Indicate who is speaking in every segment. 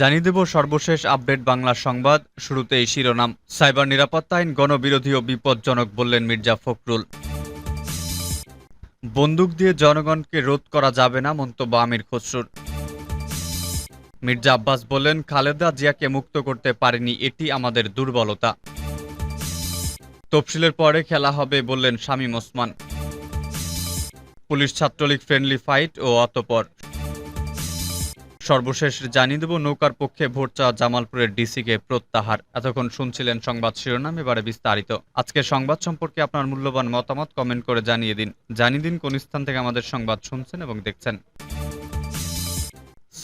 Speaker 1: জানিয়ে দেব সর্বশেষ আপডেট বাংলা সংবাদ শুরুতেই শিরোনাম সাইবার নিরাপত্তা আইন গণবিরোধী ও বিপজ্জনক বললেন মির্জা ফখরুল বন্দুক দিয়ে জনগণকে রোধ করা যাবে না মন্তব্য আমির খসরুর মির্জা আব্বাস বলেন খালেদা জিয়াকে মুক্ত করতে পারেনি এটি আমাদের দুর্বলতা তফসিলের পরে খেলা হবে বললেন Shamim Osman police Chhatra League friendly fight ও অতপর সর্বশেষ জানিয়ে দেব নৌকার পক্ষে ভোট চাওয়া জামালপুরের ডিসিকে প্রত্যাহার এতক্ষণ শুনছিলেন সংবাদ শিরোনাম এবারে বিস্তারিত আজকে সংবাদ সম্পর্কে আপনার মূল্যবান মতামত কমেন্ট করে জানিয়ে দিন জানিয়ে দিন কোন স্থান থেকে আমাদের সংবাদ শুনছেন এবং দেখছেন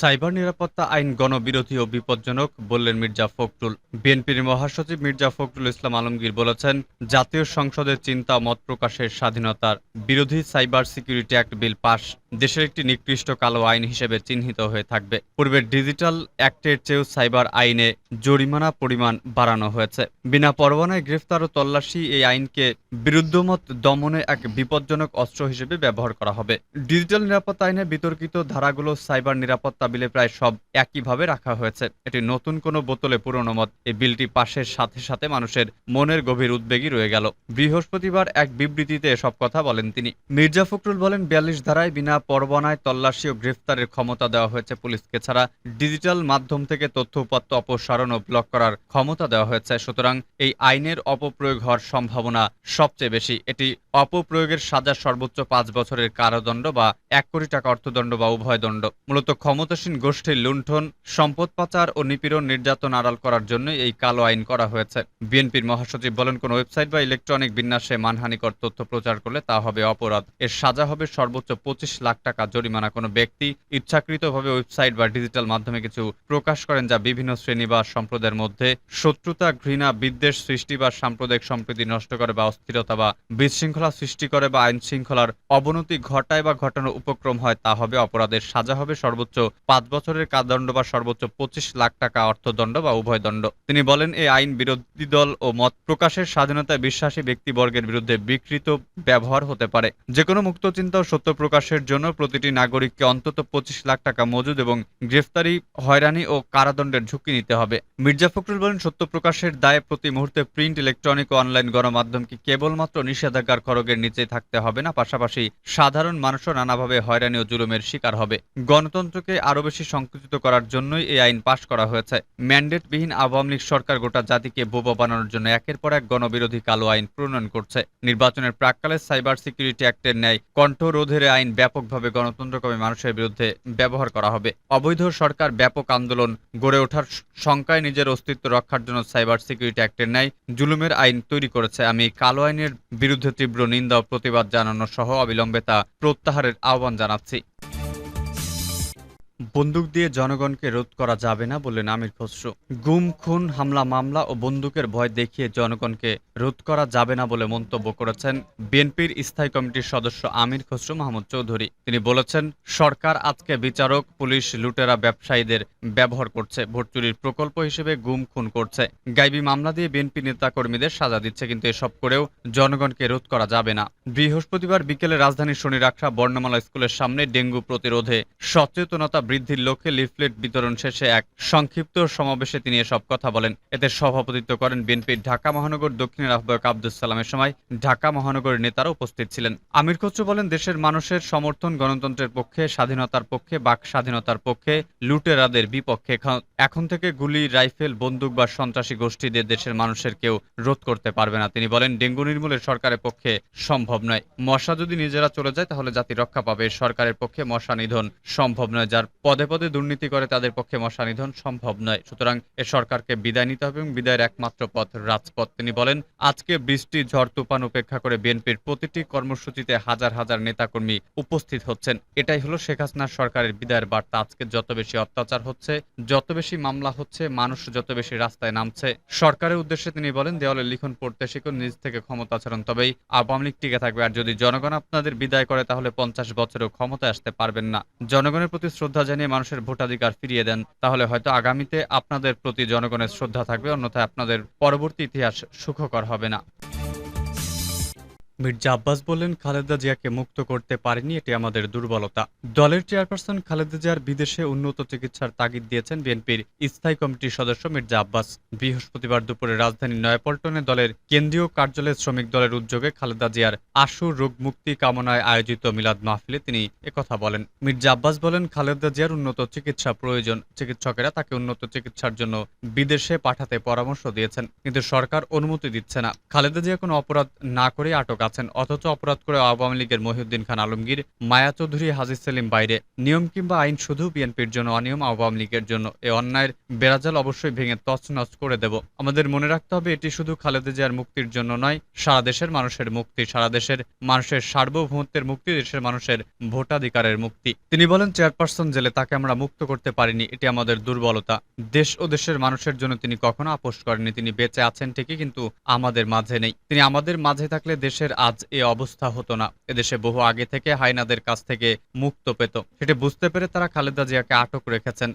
Speaker 1: সাইবার নিরাপত্তা আইন গণবিরোধী ও বিপজ্জনক বললেন মির্জা ফখরুল বিএনপির মহাসচিব মির্জা ফখরুল ইসলাম আলমগীর বলেছেন জাতীয় সংসদের চিন্তা মত প্রকাশের স্বাধীনতার বিরোধী সাইবার সিকিউরিটি অ্যাক্ট বিল পাশ দেশের একটি নিকৃষ্ট কালো আইন হিসেবে চিহ্নিত হয়ে থাকবে পূর্বের ডিজিটাল অ্যাক্টের চেয়েও সাইবার আইনে জরিমানা পরিমাণ বাড়ানো হয়েছে বিনা পরোয়ানায় গ্রেফতার ও তল্লাশি এই আইনকে বিরুদ্ধমত দমনে এক বিপজ্জনক অস্ত্র হিসেবে ব্যবহার করা হবে ডিজিটাল নিরাপত্তা আইনে বিতর্কিত ধারাগুলো সাইবার নিরাপত্তা টেবিলে প্রায় সব একইভাবে রাখা হয়েছে এটি নতুন কোনো বোতলে পুরনো মত এই বিলটি পাশের সাথে সাথে মানুষের মনের গভীর উদ্বেগই রয়ে গেল বৃহস্পতিবার এক বিবৃতিতে এসব কথা বলেন তিনি মির্জা ফখরুল বলেন বিয়াল্লিশ ধারায় বিনা পরবনায় তল্লাশি ও গ্রেফতারের ক্ষমতা দেওয়া হয়েছে পুলিশকে ছাড়া ডিজিটাল মাধ্যম থেকে তথ্য উপাত্ত অপসারণ ও ব্লক করার ক্ষমতা দেওয়া হয়েছে সুতরাং এই আইনের অপপ্রয়োগ হওয়ার সম্ভাবনা সবচেয়ে বেশি এটি অপপ্রয়োগের সাজা সর্বোচ্চ পাঁচ বছরের কারাদণ্ড বা এক কোটি টাকা অর্থদণ্ড বা উভয় দণ্ড মূলত ক্ষমতা ক্ষমতাসীন গোষ্ঠীর লুণ্ঠন সম্পদ পাচার ও নিপীড়ন নির্যাতন আড়াল করার জন্য এই কালো আইন করা হয়েছে বিএনপির মহাসচিব বলেন কোন ওয়েবসাইট বা ইলেকট্রনিক বিন্যাসে মানহানিকর তথ্য প্রচার করলে তা হবে অপরাধ এর সাজা হবে সর্বোচ্চ পঁচিশ লাখ টাকা জরিমানা কোনো ব্যক্তি ইচ্ছাকৃতভাবে ওয়েবসাইট বা ডিজিটাল মাধ্যমে কিছু প্রকাশ করেন যা বিভিন্ন শ্রেণী বা সম্প্রদায়ের মধ্যে শত্রুতা ঘৃণা বিদ্বেষ সৃষ্টি বা সাম্প্রদায়িক সম্প্রীতি নষ্ট করে বা অস্থিরতা বা বিশৃঙ্খলা সৃষ্টি করে বা আইন শৃঙ্খলার অবনতি ঘটায় বা ঘটানোর উপক্রম হয় তা হবে অপরাধের সাজা হবে সর্বোচ্চ পাঁচ বছরের কারদণ্ড বা সর্বোচ্চ পঁচিশ লাখ টাকা অর্থদণ্ড বা উভয় দণ্ড তিনি বলেন এই আইন বিরোধী দল ও মত প্রকাশের স্বাধীনতায় বিশ্বাসী ব্যক্তিবর্গের বিরুদ্ধে বিকৃত ব্যবহার হতে পারে যে কোনো মুক্ত চিন্তা ও সত্য প্রকাশের জন্য প্রতিটি নাগরিককে অন্তত পঁচিশ লাখ টাকা মজুদ এবং গ্রেফতারি হয়রানি ও কারাদণ্ডের ঝুঁকি নিতে হবে মির্জা ফখরুল বলেন সত্য প্রকাশের দায়ে প্রতি মুহূর্তে প্রিন্ট ইলেকট্রনিক ও অনলাইন গণমাধ্যমকে কেবলমাত্র নিষেধাজ্ঞার খড়গের নিচে থাকতে হবে না পাশাপাশি সাধারণ মানুষও নানাভাবে হয়রানি ও জুলুমের শিকার হবে গণতন্ত্রকে আরো আরও বেশি সংকুচিত করার জন্যই এই আইন পাশ করা হয়েছে ম্যান্ডেটবিহীন আওয়ামী লীগ সরকার গোটা জাতিকে বোবা বানানোর জন্য একের পর এক গণবিরোধী কালো আইন প্রণয়ন করছে নির্বাচনের প্রাককালে সাইবার সিকিউরিটি অ্যাক্টের ন্যায় কণ্ঠ রোধের আইন ব্যাপকভাবে গণতন্ত্রকর্মী মানুষের বিরুদ্ধে ব্যবহার করা হবে অবৈধ সরকার ব্যাপক আন্দোলন গড়ে ওঠার শঙ্কায় নিজের অস্তিত্ব রক্ষার জন্য সাইবার সিকিউরিটি অ্যাক্টের ন্যায় জুলুমের আইন তৈরি করেছে আমি কালো আইনের বিরুদ্ধে তীব্র নিন্দা ও প্রতিবাদ জানানো সহ অবিলম্বে তা প্রত্যাহারের আহ্বান জানাচ্ছি বন্দুক দিয়ে জনগণকে রোধ করা যাবে না বললেন আমির খসরু গুম খুন হামলা মামলা ও বন্দুকের ভয় দেখিয়ে জনগণকে রোধ করা যাবে না বলে মন্তব্য করেছেন বিএনপির স্থায়ী কমিটির সদস্য আমির খসরু মাহমুদ চৌধুরী তিনি বলেছেন সরকার আজকে বিচারক পুলিশ লুটেরা ব্যবসায়ীদের ব্যবহার করছে ভোট চুরির প্রকল্প হিসেবে গুম খুন করছে গাইবি মামলা দিয়ে বিএনপি নেতা কর্মীদের সাজা দিচ্ছে কিন্তু এসব করেও জনগণকে রোধ করা যাবে না বৃহস্পতিবার বিকেলে রাজধানীর শনিরাখরা বর্ণমালা স্কুলের সামনে ডেঙ্গু প্রতিরোধে সচেতনতা বৃদ্ধির লক্ষ্যে লিফলেট বিতরণ শেষে এক সংক্ষিপ্ত সমাবেশে তিনি এসব কথা বলেন এতে সভাপতিত্ব করেন বিএনপির ঢাকা মহানগর দক্ষিণের আহ্বায়ক আব্দুল সালামের সময় ঢাকা মহানগরের নেতারা উপস্থিত ছিলেন আমির খসরু বলেন দেশের মানুষের সমর্থন গণতন্ত্রের পক্ষে স্বাধীনতার পক্ষে বাক স্বাধীনতার পক্ষে লুটেরাদের বিপক্ষে এখন থেকে গুলি রাইফেল বন্দুক বা সন্ত্রাসী গোষ্ঠীদের দেশের মানুষের কেউ রোধ করতে পারবে না তিনি বলেন ডেঙ্গু নির্মূলের সরকারের পক্ষে সম্ভব নয় মশা যদি নিজেরা চলে যায় তাহলে জাতি রক্ষা পাবে সরকারের পক্ষে মশা নিধন সম্ভব নয় যার পদে পদে দুর্নীতি করে তাদের পক্ষে মশা নিধন সম্ভব নয় সুতরাং এ সরকারকে বিদায় নিতে হবে এবং বিদায়ের একমাত্র পথ রাজপথ তিনি বলেন আজকে বৃষ্টি ঝড় তুফান উপেক্ষা করে বিএনপির প্রতিটি কর্মসূচিতে হাজার হাজার নেতাকর্মী উপস্থিত হচ্ছেন এটাই হলো শেখ হাসিনার সরকারের বিদায়ের বার্তা আজকে যত বেশি অত্যাচার হচ্ছে যত বেশি মামলা হচ্ছে মানুষ যত বেশি রাস্তায় নামছে সরকারের উদ্দেশ্যে তিনি বলেন দেওয়ালের লিখন পড়তে শিখুন নিজ থেকে ক্ষমতা আচরণ তবেই আওয়ামী লীগ টিকে থাকবে আর যদি জনগণ আপনাদের বিদায় করে তাহলে পঞ্চাশ বছরেও ক্ষমতায় আসতে পারবেন না জনগণের প্রতি শ্রদ্ধা জানিয়ে মানুষের ভোটাধিকার ফিরিয়ে দেন তাহলে হয়তো আগামীতে আপনাদের প্রতি জনগণের শ্রদ্ধা থাকবে অন্যথায় আপনাদের পরবর্তী ইতিহাস সুখকর হবে না মির্জা আব্বাস বলেন খালেদা জিয়াকে মুক্ত করতে পারেনি এটি আমাদের দুর্বলতা দলের চেয়ারপারসন খালেদা জিয়ার বিদেশে উন্নত চিকিৎসার তাগিদ দিয়েছেন বিএনপির স্থায়ী কমিটির সদস্য মির্জা আব্বাস বৃহস্পতিবার দুপুরে রাজধানী নয়াপল্টনে দলের কেন্দ্রীয় কার্যালয়ে শ্রমিক দলের উদ্যোগে খালেদা জিয়ার আশু রোগ মুক্তি কামনায় আয়োজিত মিলাদ মাহফিলে তিনি একথা বলেন মির্জা আব্বাস বলেন খালেদা জিয়ার উন্নত চিকিৎসা প্রয়োজন চিকিৎসকেরা তাকে উন্নত চিকিৎসার জন্য বিদেশে পাঠাতে পরামর্শ দিয়েছেন কিন্তু সরকার অনুমতি দিচ্ছে না খালেদা জিয়া কোনো অপরাধ না করে আটক আছেন অথচ অপরাধ করে আওয়ামী লীগের মহিউদ্দিন খান আলমগীর মায়া চৌধুরী হাজির সেলিম বাইরে নিয়ম কিংবা আইন শুধু বিএনপির জন্য অনিয়ম আওয়ামী লীগের জন্য এ অন্যায়ের বেড়াজাল অবশ্যই ভেঙে তছনছ করে দেব আমাদের মনে রাখতে হবে এটি শুধু খালেদা জিয়ার মুক্তির জন্য নয় সারা দেশের মানুষের মুক্তি সারা দেশের মানুষের সার্বভৌমত্বের মুক্তি দেশের মানুষের ভোটাধিকারের মুক্তি তিনি বলেন চেয়ারপারসন জেলে তাকে আমরা মুক্ত করতে পারিনি এটি আমাদের দুর্বলতা দেশ ও দেশের মানুষের জন্য তিনি কখনো আপোষ করেনি তিনি বেঁচে আছেন ঠিকই কিন্তু আমাদের মাঝে নেই তিনি আমাদের মাঝে থাকলে দেশের আজ এ অবস্থা হতো না এদেশে বহু আগে থেকে হাইনাদের কাছ থেকে মুক্ত পেত সেটি বুঝতে পেরে তারা খালেদা জিয়াকে আটক রেখেছেন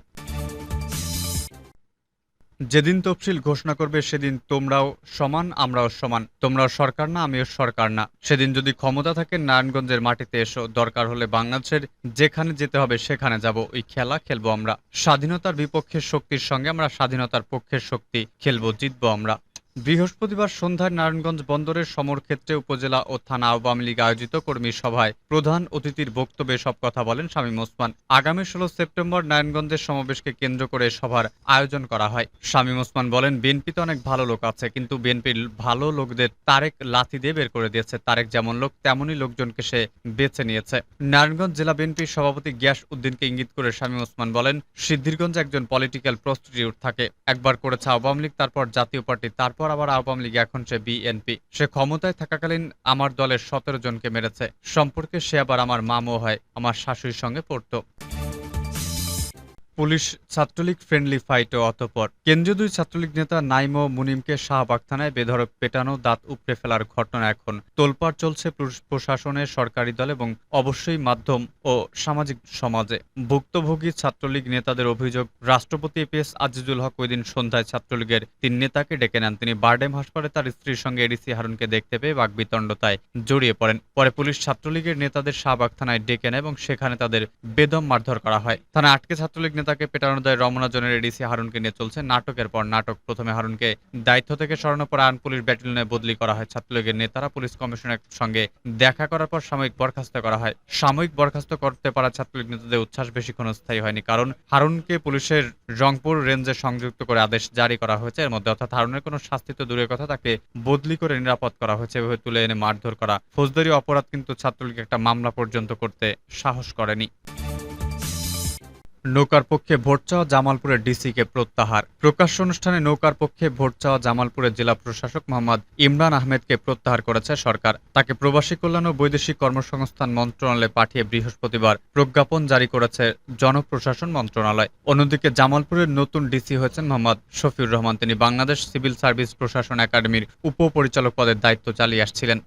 Speaker 2: যেদিন তফসিল ঘোষণা করবে সেদিন তোমরাও সমান আমরাও সমান তোমরাও সরকার না আমিও সরকার না সেদিন যদি ক্ষমতা থাকে নারায়ণগঞ্জের মাটিতে এসো দরকার হলে বাংলাদেশের যেখানে যেতে হবে সেখানে যাব ওই খেলা খেলবো আমরা স্বাধীনতার বিপক্ষের শক্তির সঙ্গে আমরা স্বাধীনতার পক্ষের শক্তি খেলবো জিতবো আমরা বৃহস্পতিবার সন্ধ্যায় নারায়ণগঞ্জ বন্দরের সমরক্ষেত্রে উপজেলা ও থানা আওয়ামী লীগ আয়োজিত কর্মী সভায় প্রধান অতিথির বক্তব্যে সব কথা বলেন শামীম ওসমান আগামী ষোলো সেপ্টেম্বর নারায়ণগঞ্জের সমাবেশকে কেন্দ্র করে সভার আয়োজন করা হয় শামীম ওসমান বলেন বিএনপিতে অনেক ভালো লোক আছে কিন্তু বিএনপির ভালো লোকদের তারেক লাথি দিয়ে বের করে দিয়েছে তারেক যেমন লোক তেমনই লোকজনকে সে বেছে নিয়েছে নারায়ণগঞ্জ জেলা বিএনপির সভাপতি গ্যাস উদ্দিনকে ইঙ্গিত করে শামীম ওসমান বলেন সিদ্ধিরগঞ্জ একজন পলিটিক্যাল প্রস্তুতি থাকে একবার করেছে আওয়ামী লীগ তারপর জাতীয় পার্টি তারপর বরাবর আওয়ামী লীগ এখন সে বিএনপি সে ক্ষমতায় থাকাকালীন আমার দলের সতেরো জনকে মেরেছে সম্পর্কে সে আবার আমার মামও হয় আমার শাশুড়ির সঙ্গে পড়তো পুলিশ ছাত্রলীগ ফ্রেন্ডলি ফাইটও অতপর কেন্দ্রীয় দুই ছাত্রলীগ নেতা নাইম ও মুনিমকে শাহবাগ থানায় বেধরক পেটানো দাঁত উপড়ে ফেলার ঘটনা এখন তোলপাড় চলছে প্রশাসনের সরকারি দল এবং অবশ্যই মাধ্যম ও সামাজিক সমাজে ভুক্তভোগী ছাত্রলীগ নেতাদের অভিযোগ রাষ্ট্রপতি এপিএস আজিজুল হক ওই দিন সন্ধ্যায় ছাত্রলীগের তিন নেতাকে ডেকে নেন তিনি বারডেম হাসপাতালে তার স্ত্রীর সঙ্গে এডিসি হারুনকে দেখতে পেয়ে বাগবিতণ্ডতায় জড়িয়ে পড়েন পরে পুলিশ ছাত্রলীগের নেতাদের শাহবাগ থানায় ডেকে নেয় এবং সেখানে তাদের বেদম মারধর করা হয় থানা আটকে ছাত্রলীগ নেতা তাকে পেটানোর দায় রমনা জোনের এডিসি হারুনকে নিয়ে চলছে নাটকের পর নাটক প্রথমে হারুনকে দায়িত্ব থেকে সরানোর পর আন পুলিশ ব্যাটালিয়নে বদলি করা হয় ছাত্রলীগের নেতারা পুলিশ কমিশনের সঙ্গে দেখা করার পর সাময়িক বরখাস্ত করা হয় সাময়িক বরখাস্ত করতে পারা ছাত্রলীগ নেতাদের উচ্ছ্বাস বেশি কোনো স্থায়ী হয়নি কারণ হারুনকে পুলিশের রংপুর রেঞ্জে সংযুক্ত করে আদেশ জারি করা হয়েছে এর মধ্যে অর্থাৎ হারুনের কোনো শাস্তি তো দূরের কথা তাকে বদলি করে নিরাপদ করা হয়েছে এভাবে তুলে এনে মারধর করা ফৌজদারি অপরাধ কিন্তু ছাত্রলীগ একটা মামলা পর্যন্ত করতে সাহস করেনি নৌকার পক্ষে ভোট চাওয়া জামালপুরের ডিসিকে প্রত্যাহার প্রকাশ্য অনুষ্ঠানে নৌকার পক্ষে ভোট চাওয়া জামালপুরের জেলা প্রশাসক মোহাম্মদ ইমরান আহমেদকে প্রত্যাহার করেছে সরকার তাকে প্রবাসী কল্যাণ ও বৈদেশিক কর্মসংস্থান মন্ত্রণালয়ে পাঠিয়ে বৃহস্পতিবার প্রজ্ঞাপন জারি করেছে জনপ্রশাসন মন্ত্রণালয় অন্যদিকে জামালপুরের নতুন ডিসি হয়েছেন মোহাম্মদ শফিউর রহমান তিনি বাংলাদেশ সিভিল সার্ভিস প্রশাসন একাডেমির উপপরিচালক পদের দায়িত্ব চালিয়ে আসছিলেন